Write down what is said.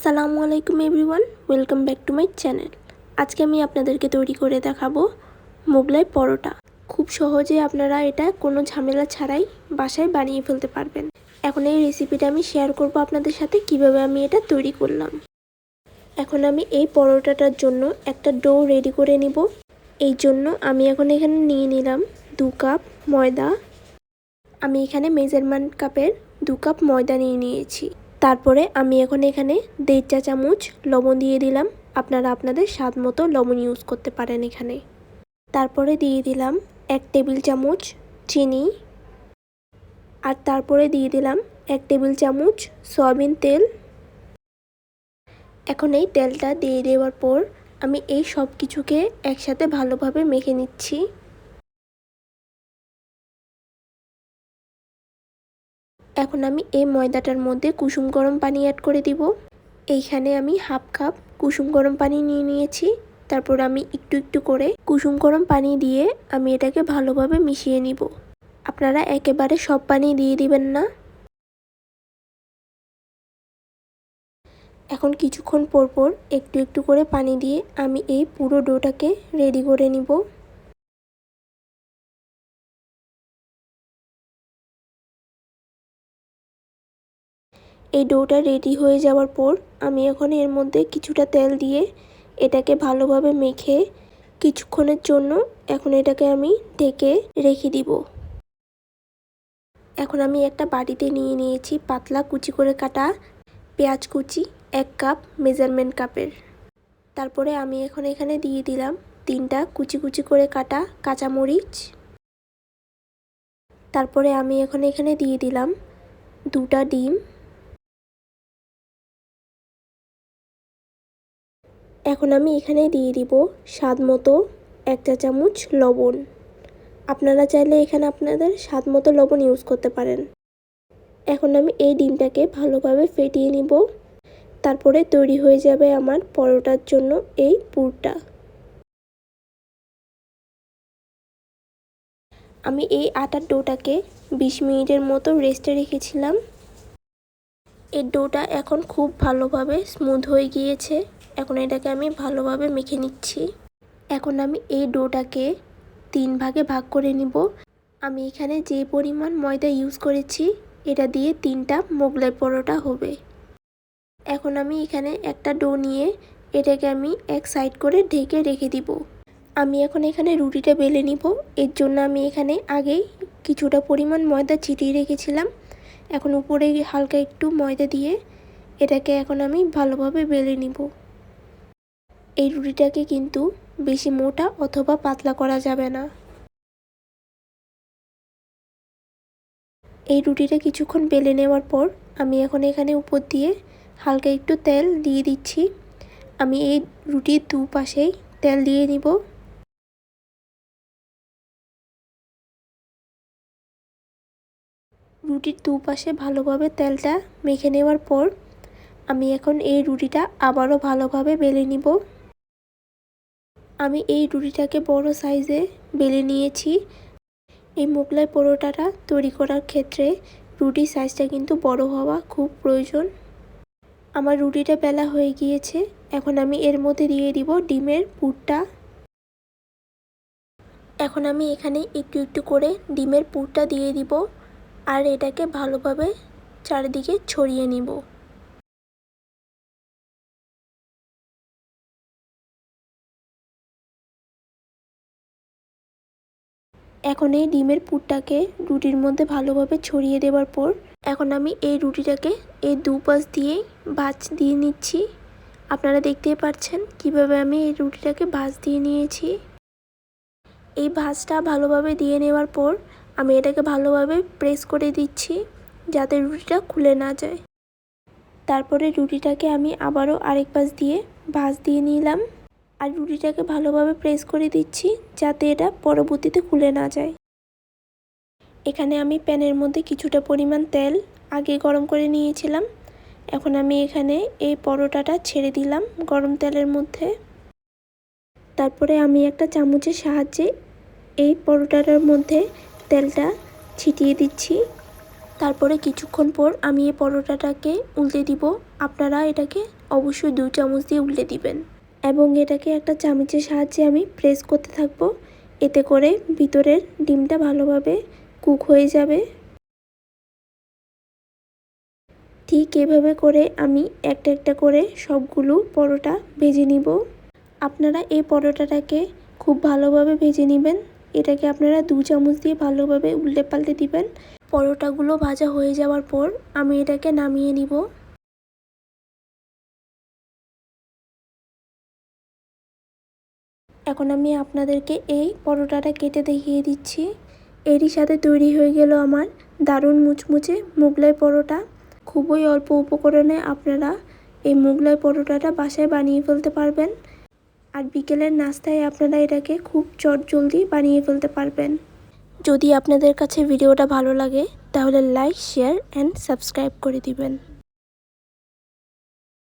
আসসালামু আলাইকুম everyone, welcome back to my channel. আজকে আমি আপনাদেরকে তৈরি করে দেখাবো মোগলাই পরোটা। খুব সহজে আপনারা এটা কোনো ঝামেলা ছাড়াই বাসায় বানিয়ে ফেলতে পারবেন। এখন এই রেসিপিটা আমি শেয়ার করব আপনাদের সাথে কীভাবে আমি এটা তৈরি করলাম। এখন আমি এই পরোটাটার জন্য একটা ডো রেডি করে নিব। এই জন্য আমি এখন এখানে নিয়ে নিলাম দু কাপ ময়দা। আমি এখানে মেজারমেন্ট কাপের দু কাপ ময়দা নিয়ে নিয়েছি। তারপরে আমি এখন এখানে দেড় চা চামচ লবণ দিয়ে দিলাম। আপনারা আপনাদের স্বাদ মতো লবণ ইউজ করতে পারেন এখানে। তারপরে দিয়ে দিলাম এক টেবিল চামচ চিনি। আর তারপরে দিয়ে দিলাম এক টেবিল চামচ সয়াবিন তেল। এখন এই তেলটা দিয়ে দেওয়ার পর আমি এই সব কিছুকে একসাথে ভালোভাবে মেখে নিচ্ছি। এখন আমি এই ময়দাটার মধ্যে কুসুম গরম পানি অ্যাড করে দিব। এইখানে আমি হাফ কাপ কুসুম গরম পানি নিয়ে নিয়েছি। তারপর আমি একটু একটু করে কুসুম গরম পানি দিয়ে আমি এটাকে ভালোভাবে মিশিয়ে নিব। আপনারা একেবারে সব পানি দিয়ে দিবেন না। এখন কিছুক্ষণ পর পর একটু একটু করে পানি দিয়ে আমি এই পুরো ডোটাকে রেডি করে নিব। এই ডোটা রেডি হয়ে যাওয়ার পর আমি এখন এর মধ্যে কিছুটা তেল দিয়ে এটাকে ভালোভাবে মেখে কিছুক্ষণের জন্য এখন এটাকে আমি ঢেকে রেখে দিব। এখন আমি একটা বাটিতে নিয়ে নিয়েছি পাতলা কুচি করে কাটা পেঁয়াজ কুচি এক কাপ মেজারমেন্ট কাপের। তারপরে আমি এখন এখানে দিয়ে দিলাম তিনটা কুচি কুচি করে কাটা কাঁচামরিচ। তারপরে আমি এখন এখানে দিয়ে দিলাম দুটা ডিম। এখন আমি এখানে দিয়ে দিব স্বাদ মতো এক চা চামচ লবণ। আপনারা চাইলে এখানে আপনাদের স্বাদ মতো লবণ ইউজ করতে পারেন। এখন আমি এই ডিমটাকে ভালোভাবে ফেটিয়ে নিব। তারপরে তৈরি হয়ে যাবে আমার পরোটার জন্য এই পুরটা। আমি এই আটার ডোটাকে বিশ মিনিটের মতো রেস্টে রেখেছিলাম। এই ডোটা এখন খুব ভালোভাবে স্মুথ হয়ে গিয়েছে। এখন এটাকে আমি ভালোভাবে মেখে নিচ্ছি। এখন আমি এই ডোটাকে তিন ভাগে ভাগ করে নিব। আমি এখানে যে পরিমাণ ময়দা ইউজ করেছি, এটা দিয়ে তিনটা মোগলাই পরোটা হবে। এখন আমি এখানে একটা ডো নিয়ে এটাকে আমি এক সাইড করে ঢেকে রেখে দিব। আমি এখন এখানে রুটিটা বেলে নিব। এর জন্য আমি এখানে আগেই কিছুটা পরিমাণ ময়দা ছিটিয়ে রেখেছিলাম। এখন উপরে হালকা একটু ময়দা দিয়ে এটাকে এখন আমি ভালোভাবে বেলে নিব। এই রুটিটাকে কিন্তু বেশি মোটা অথবা পাতলা করা যাবে না। এই রুটিটা কিছুক্ষণ বেলে নেওয়ার পর আমি এখন এখানে উপর দিয়ে হালকা একটু তেল দিয়ে দিচ্ছি। আমি এই রুটির দুপাশেই তেল দিয়ে নিব। রুটির দুপাশে ভালোভাবে তেলটা মেখে নেওয়ার পর আমি এখন এই রুটিটা আবারও ভালোভাবে বেলে নিব। আমি এই রুটিটাকে বড় সাইজে বেলে নিয়েছি। এই মোগলাই পরোটাটা তৈরি করার ক্ষেত্রে রুটির সাইজটা কিন্তু বড় হওয়া খুব প্রয়োজন। আমার রুটিটা বেলা হয়ে গিয়েছে, এখন আমি এর মধ্যে দিয়ে দিব ডিমের পুরটা। এখন আমি এখানে একটু একটু করে ডিমের পুরটা দিয়ে দিব, আর এটাকে ভালোভাবে চারিদিকে ছড়িয়ে নিব। এখন এই ডিমের পুরটাকে রুটির মধ্যে ভালোভাবে ছড়িয়ে দেওয়ার পর এখন আমি এই রুটিটাকে এই দুপাশ দিয়েই ভাজ দিয়ে নিচ্ছি। আপনারা দেখতেই পাচ্ছেন কীভাবে আমি এই রুটিটাকে ভাজ দিয়ে নিয়েছি। এই ভাজটা ভালোভাবে দিয়ে নেওয়ার পর আমি এটাকে ভালোভাবে প্রেস করে দিচ্ছি যাতে রুটিটা খুলে না যায়। তারপরে রুটিটাকে আমি আবারও আরেক পাশ দিয়ে ভাজ দিয়ে নিলাম। আর রুটিটাকে ভালোভাবে প্রেস করে দিচ্ছি যাতে এটা পরবর্তীতে খুলে না যায়। এখানে আমি প্যানের মধ্যে কিছুটা পরিমাণ তেল আগে গরম করে নিয়েছিলাম। এখন আমি এখানে এই পরোটাটা ছেড়ে দিলাম গরম তেলের মধ্যে। তারপরে আমি একটা চামচের সাহায্যে এই পরোটাটার মধ্যে তেলটা ছিটিয়ে দিচ্ছি। তারপরে কিছুক্ষণ পর আমি এই পরোটাটাকে উল্টে দিব। আপনারা এটাকে অবশ্যই দু চামচ দিয়ে উল্টে দিবেন। এবং এটাকে একটা চামচের সাহায্যে আমি প্রেস করতে থাকব। এতে করে ভিতরের ডিমটা ভালোভাবে কুক হয়ে যাবে। ঠিক এভাবে করে আমি একটা একটা করে সবগুলো পরোটা ভেজে নিব। আপনারা এই পরোটাটাকে খুব ভালোভাবে ভেজে নেবেন। এটাকে আপনারা দু চামচ দিয়ে ভালোভাবে উল্টে পাল্টে দিবেন। পরোটাগুলো ভাজা হয়ে যাওয়ার পর আমি এটাকে নামিয়ে নিব। এখন আমি আপনাদেরকে এই পরোটাটা কেটে দেখিয়ে দিচ্ছি। এরই সাথে তৈরি হয়ে গেল আমার দারুণ মুচমুচে মোগলাই পরোটা। খুবই অল্প উপকরণে আপনারা এই মোগলাই পরোটাটা বাসায় বানিয়ে ফেলতে পারবেন। আর বিকেলের নাস্তায় আপনারা এটাকে খুব চট জলদি বানিয়ে ফেলতে পারবেন। যদি আপনাদের কাছে ভিডিওটা ভালো লাগে, তাহলে লাইক শেয়ার অ্যান্ড সাবস্ক্রাইব করে দিবেন।